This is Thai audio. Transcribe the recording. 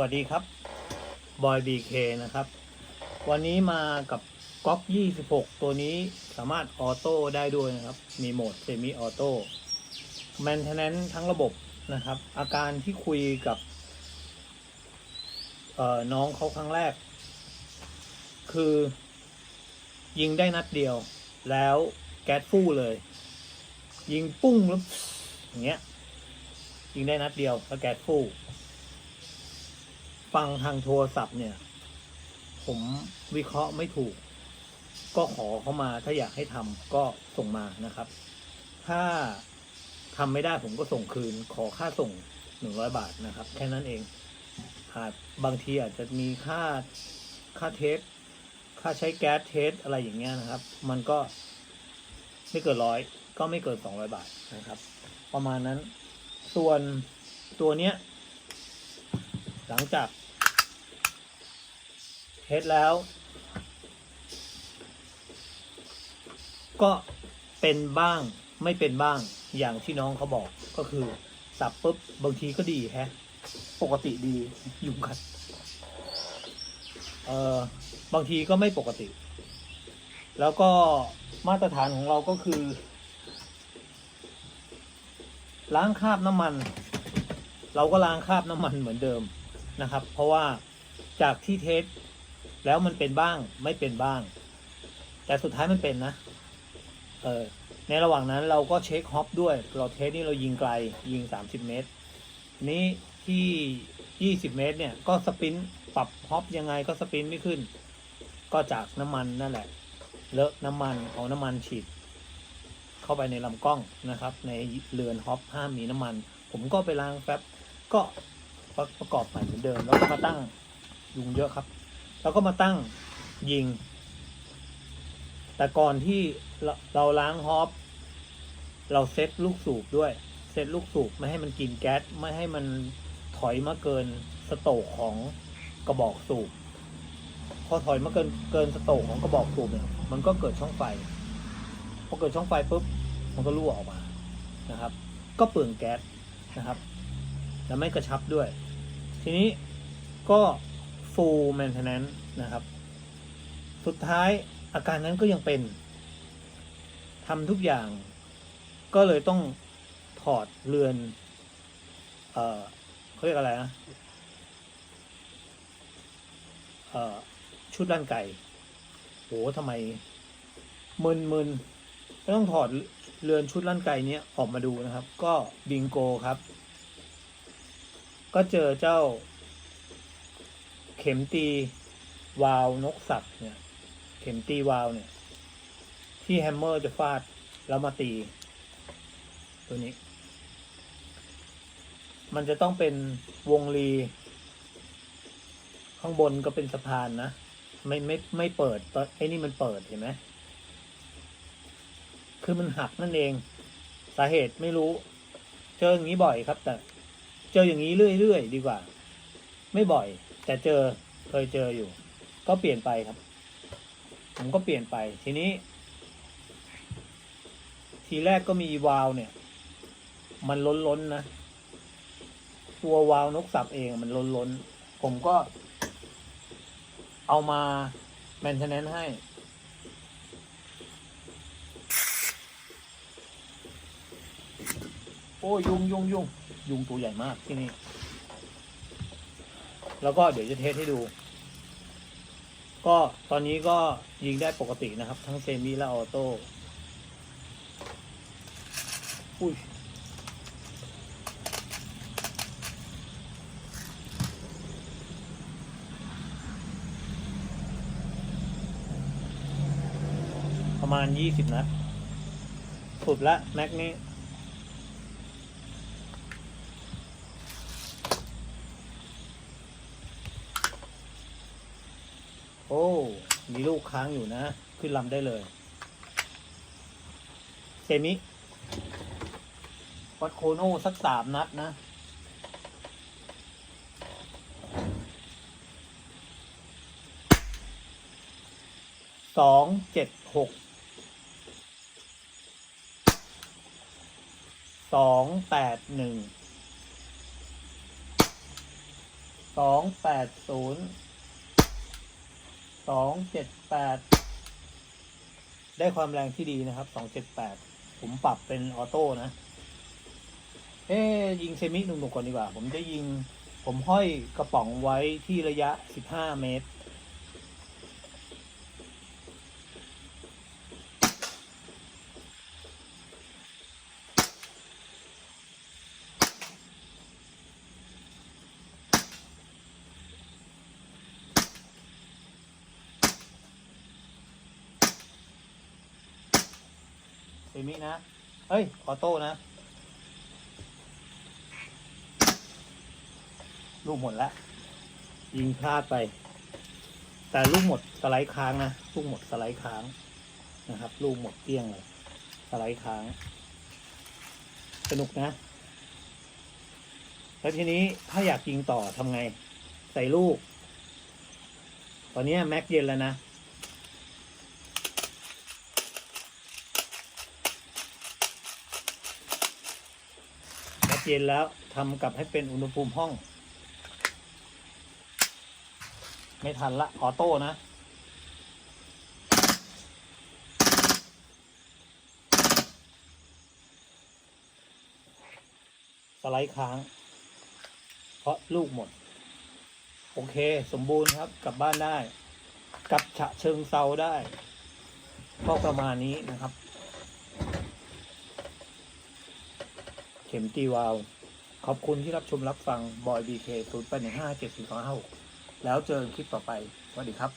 วัสดีครับบอยบีเคนะครับ วันนี้มากับก๊อก26 ตัวนี้สามารถออโต้ได้ด้วยนะครับ มีโหมดเซมิออโต้แมนเทนแนนทั้งระบบนะครับ อาการที่คุยกับน้องเขาครั้งแรก คือ ยิงได้นัดเดียว แล้วแก๊สฟู่เลย ยิงปุ้งแล้วอย่างเงี้ยยิงได้นัดเดียวแล้วแก๊สฟู่ ฟังทางโทรศัพท์เนี่ย ผมวิเคราะห์ไม่ถูก ก็ขอเข้ามาถ้าอยากให้ทำก็ส่งมานะครับ ถ้าทำไม่ได้ผมก็ส่งคืน ขอค่าส่งหนึ่งร้อยบาทนะครับ แค่นั้นเองอาจบางทีอาจจะมีค่าค่าเทสค่าใช้แก๊สเทสอะไรอย่างเงี้ยนะครับ มันก็ไม่เกินร้อยก็ไม่เกินสองร้อยบาทนะครับ ประมาณนั้น ส่วนตัวเนี้ย หลังจาก เทสแล้ว ก็เป็นบ้างไม่เป็นบ้างอย่างที่น้องเขาบอกก็คือ สับปุ๊บบางทีก็ดีแฮะ ปกติดียุงกัดเออบางทีก็ไม่ปกติ แล้วก็มาตรฐานของเราก็คือ ล้างคราบน้ำมัน เราก็ล้างคราบน้ำมันเหมือนเดิมนะครับ เพราะว่าจากที่เทส แล้วมันเป็นบ้างไม่เป็นบ้าง แต่สุดท้ายมันเป็นนะ เออในระหว่างนั้นเราก็เช็คฮอปด้วยเราเทสนี่เรายิงไกลยิง 30 เมตร นี้ที่ 20 เมตรเนี่ยก็สปินปรับฮอปยังไงก็สปินไม่ขึ้น ก็จากน้ำมันนั่นแหละ เลอะน้ำมันเอาน้ำมันฉีด เข้าไปในลำกล้องนะครับ ในเรือนฮอปห้ามมีน้ำมัน ผมก็ไปล้างแป๊บก็ประประกอบใหม่เหมือนเดิม แล้วก็มาตั้งยุงเยอะครับ แล้วก็มาตั้งยิง แต่ก่อนที่เราเราล้างฮอปเราเซ็ตลูกสูบด้วย เซ็ตลูกสูบไม่ให้มันกินแก๊สไม่ให้มันถอยมาเกินสโตกของกระบอกสูบพอถอยมาเกินเกินสโตกของกระบอกสูบเนี่ยมันก็เกิดช่องไฟพอเกิดช่องไฟปุ๊บมันก็รั่วออกมานะครับ ก็เปลืองแก๊สนะครับ และไม่กระชับด้วย ทีนี้ก็ full maintenance นะครับ สุดท้ายอาการนั้นก็ยังเป็นทำทุกอย่าง ก็เลยต้องถอดเรือน เออเขาเรียกอะไรนะเออชุดลั่นไก่โหทำไมมึนมึนก็ต้องถอดเรือนชุดลั่นไก่เนี้ยออกมาดูนะครับ ก็บิงโกครับ ก็เจอเจ้า เข็มตีวาวนกสับเนี่ย เข็มตีวาวเนี่ย ที่แฮมเมอร์จะฟาดแล้วมาตี ตัวนี้ มันจะต้องเป็นวงรี ข้างบนก็เป็นสะพานนะ ไม่ไม่ไม่เปิดตอนไอ้นี่มันเปิดเห็นไหมคือมันหักนั่นเอง สาเหตุไม่รู้ เจออย่างนี้บ่อยครับ แต่ เจออย่างนี้เรื่อยๆดีกว่า ไม่บ่อย แต่เจอเคยเจออยู่ ก็เปลี่ยนไปครับ ผมก็เปลี่ยนไป ทีนี้ ทีแรกก็มีวาล์วเนี่ย มันล้นล้นนะตัววาล์วนกสับเองมันล้นล้นผมก็ เอามาแมนเทนแนนให้ โอ้ยุงยุงยุงยุงตัวใหญ่มากที่นี่ แล้วก็เดี๋ยวจะเทสให้ดู ก็ตอนนี้ก็ยิงได้ปกตินะครับ ทั้งเซมิและออโต้อุ้ยประมาณยี่สิบนัดสุดละแม็กนี้ โอ้ มีลูกค้างอยู่นะ ขึ้นลำได้เลยเซมิวัดโคโน่สักสามนัดนะสองเจ็ดหกสองแปดหนึ่งสองแปดศูนย์ สองเจ็ดแปดได้ความแรงที่ดีนะครับสองเจ็ดแปดผมปรับเป็นออโต้นะ เอ๊ยิงเซมิหนุ่มๆก่อนดีกว่า ผมจะยิง ผมห้อยกระป๋องไว้ที่ระยะสิบห้าเมตร ซมินะเอ้ย ออโต้นะ ลูกหมดแล้วยิงพลาดไป แต่ลูกหมดสไลด์ค้างนะ ลูกหมดสไลด์ค้างนะครับ ลูกหมดเกลี้ยงเลย สไลด์ค้าง สนุกนะ แล้วทีนี้ถ้าอยากยิงต่อทำไง ใส่ลูก ตอนนี้แม็กเย็นแล้วนะ แม็ก เย็นแล้วทำกลับให้เป็นอุณหภูมิห้อง ไม่ทันละออโต้นะสไลด์ค้าง เพราะลูกหมด โอเค สมบูรณ์ครับ กลับบ้านได้ กลับฉะเชิงเซาได้ ก็ประมาณนี้นะครับ เข็มตีวาว ขอบคุณที่รับชมรับฟังบอยบีเคศูนย์แปดหนึ่งห้าเจ็ดสี่สองห้าหกแล้วเจอกันคลิปต่อไปสวัสดีครับ